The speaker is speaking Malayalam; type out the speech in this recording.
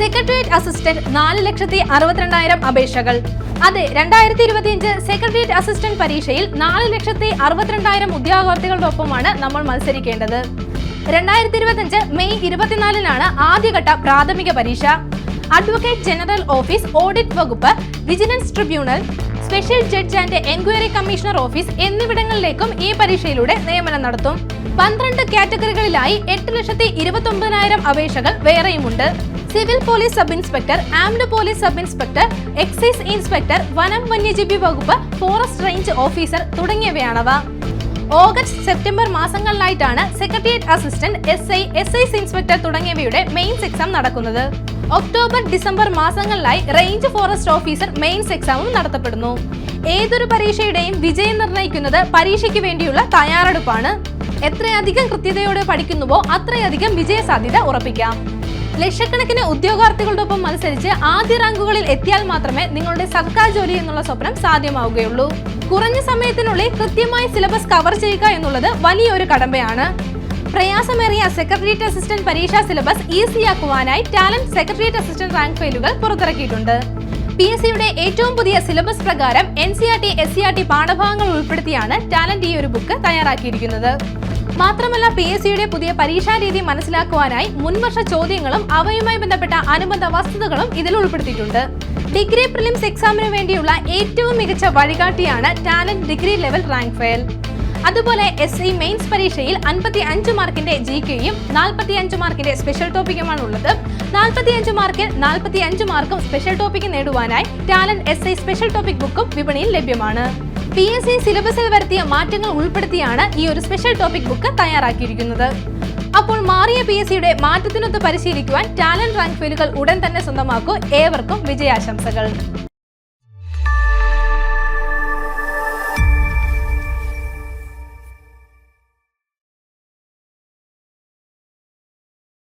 സെക്രട്ടേറിയറ്റ് അസിസ്റ്റന്റ് നാല് ലക്ഷത്തി അറുപത്തിരണ്ടായിരം അപേക്ഷകൾ. അതെ രണ്ടായിരത്തി ഇരുപത്തിയഞ്ച് സെക്രട്ടേറിയറ്റ് അസിസ്റ്റന്റ് പരീക്ഷയിൽ നാല് ലക്ഷത്തി അറുപത്തിരണ്ടായിരം ഉദ്യോഗാർത്ഥികളുടെ ഒപ്പമാണ് നമ്മൾ മത്സരിക്കേണ്ടത്. രണ്ടായിരത്തി ഇരുപത്തിയഞ്ച് മെയ് ഇരുപത്തിനാലിനാണ് ആദ്യഘട്ട പ്രാഥമിക പരീക്ഷ. അഡ്വക്കേറ്റ് ജനറൽ ഓഫീസ് ഓഡിറ്റ് വകുപ്പ് vigilance tribunal special judge and enquiry commissioner office എന്നിവിടങ്ങളിലേക്കും ഈ പരീക്ഷയിലൂടെ നിയമനം നടത്തും. പന്ത്രണ്ട് കാറ്റഗറികളിലായി എട്ട് ലക്ഷത്തി ഇരുപത്തി ഒമ്പതിനായിരം അപേക്ഷകൾ വേറെയുമുണ്ട്. Civil police sub inspector armed police sub inspector excise inspector വനം വന്യജീവി വകുപ്പ് ഫോറസ്റ്റ് റേഞ്ച് ഓഫീസർ തുടങ്ങിയവയാണവ. August September മാസങ്ങളിലായിട്ടാണ് secretariat assistant S I S ice inspector തുടങ്ങിയവയുടെ മെയിൻസ് എക്സാം നടക്കുന്നത്. ഒക്ടോബർ ഡിസംബർ മാസങ്ങളിലായി റേഞ്ച് ഫോറസ്റ്റ് ഓഫീസർ മെയിൻസ് എക്സാമും നടത്തപ്പെടുന്നു. ഏതൊരു പരീക്ഷയുടെയും വിജയം നിർണയിക്കുന്നത് പരീക്ഷയ്ക്ക് വേണ്ടിയുള്ള തയ്യാറെടുപ്പാണ്. എത്രയധികം കൃത്യതയോടെ പഠിക്കുന്നുവോ അത്രയധികം വിജയ സാധ്യത ഉറപ്പിക്കാം. ലക്ഷക്കണക്കിന് ഉദ്യോഗാർത്ഥികളുടെ ഒപ്പം മത്സരിച്ച് ആദ്യ റാങ്കുകളിൽ എത്തിയാൽ മാത്രമേ നിങ്ങളുടെ സർക്കാർ ജോലി എന്നുള്ള സ്വപ്നം സാധ്യമാവുകയുള്ളൂ. കുറഞ്ഞ സമയത്തിനുള്ളിൽ കൃത്യമായി സിലബസ് കവർ ചെയ്യുക എന്നുള്ളത് വലിയൊരു കടമ്പയാണ്. പ്രയാസമേറിയ സെക്രട്ടേറിയറ്റ് അസിസ്റ്റന്റ് പരീക്ഷാ സിലബസ് ഈസിയാക്കുവാനായി ടാലന്റ് സെക്രട്ടേറിയറ്റ് അസിസ്റ്റന്റ് റാങ്ക് ഫയലുകൾ പുറത്തിറക്കിയിട്ടുണ്ട്. പി എസ് സിയുടെ ഏറ്റവും പുതിയ സിലബസ് പ്രകാരം N C R T S C R T പാഠഭാഗങ്ങൾ ഉൾപ്പെടുത്തിയാണ് ടാലന്റ് ഈ ഒരു ബുക്ക് തയ്യാറാക്കിയിരിക്കുന്നത്. മാത്രമല്ല പി എസ് സിയുടെ പുതിയ പരീക്ഷാ രീതി മനസ്സിലാക്കുവാനായി മുൻവർഷ ചോദ്യങ്ങളും അവയുമായി ബന്ധപ്പെട്ട അനുബന്ധ വസ്തുതകളും ഇതിൽ ഉൾപ്പെടുത്തിയിട്ടുണ്ട്. ഡിഗ്രി പ്രിലിംസ് എക്സാമിന് വേണ്ടിയുള്ള ഏറ്റവും മികച്ച വഴികാട്ടിയാണ് talent degree level rank file. അതുപോലെ എസ് സി മെയിൻസ് പരീക്ഷയിൽ അൻപത്തി അഞ്ച് മാർക്കിന്റെ ജി കെയും നാൽപ്പത്തി അഞ്ച് മാർക്കിന്റെ സ്പെഷ്യൽ ടോപ്പിക്കുമാണ് ഉള്ളത്. നാൽപ്പത്തി അഞ്ച് മാർക്കിൽ നാൽപ്പത്തി അഞ്ച് മാർക്കും special topic നേടുവാനായി talent S I special topic ബുക്കും വിപണിയിൽ ലഭ്യമാണ്. പി എസ് സി സിലബസിൽ വരുത്തിയ മാറ്റങ്ങൾ ഉൾപ്പെടുത്തിയാണ് ഈ ഒരു സ്പെഷ്യൽ ടോപ്പിക് ബുക്ക് തയ്യാറാക്കിയിരിക്കുന്നത്. അപ്പോൾ മാറിയ പി എസ് സിയുടെ മാറ്റത്തിനൊത്ത് പരിശീലിക്കുവാൻ ടാലന്റ് റാങ്ക് ഫെയിലുകൾ ഉടൻ തന്നെ സ്വന്തമാക്കൂ. ഏവർക്കും വിജയാശംസകൾ.